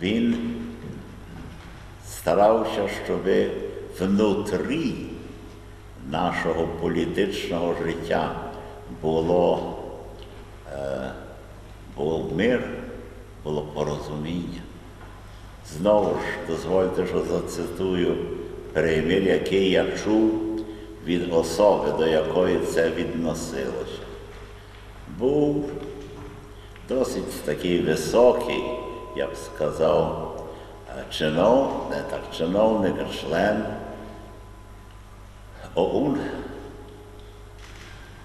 він старався, щоб внутрі нашого політичного життя було, е, був мир, було порозуміння. Знову ж дозвольте, що зацитую примір, який я чув від особи, до якої це відносилося. Був досить такий високий, я б сказав, е, чинов, не так чиновник, а член ОУН,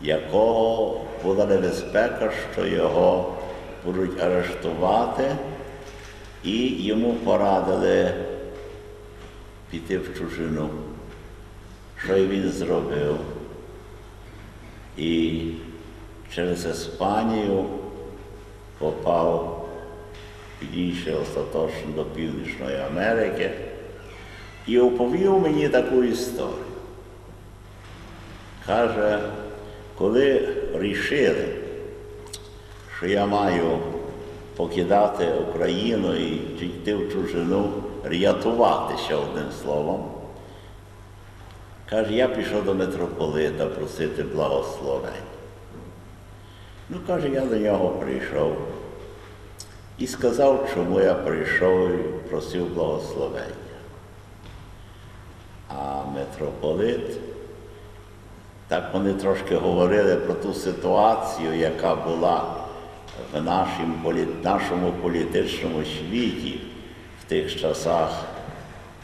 якого була небезпека, що його будуть арештувати, і йому порадили піти в чужину. Що й він зробив? І через Іспанію попав пізніше остаточно до Північної Америки і оповів мені таку історію. Каже, коли рішили, що я маю покидати Україну і йти в чужину, рятуватися одним словом, каже, я пішов до митрополита просити благословень. Ну, каже, я до нього прийшов і сказав, чому я прийшов і просив благословення. А митрополит, так вони трошки говорили про ту ситуацію, яка була в нашому політичному світі в тих часах,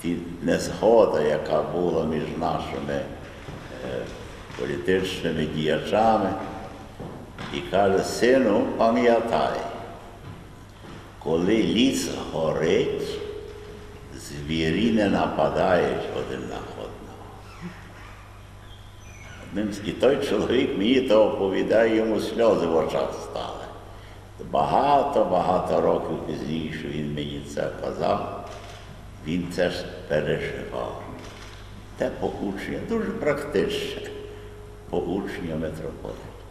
ті незгода, яка була між нашими е, політичними діячами. І каже, сину, пам'ятай, коли ліс горить, звірі не нападають один на одного. Одним І той чоловік мені то оповідає, йому сльози в очах стали. Багато-багато років пізніше він мені це казав, він це ж переживав. Те поучення, дуже практичне поучення митрополита.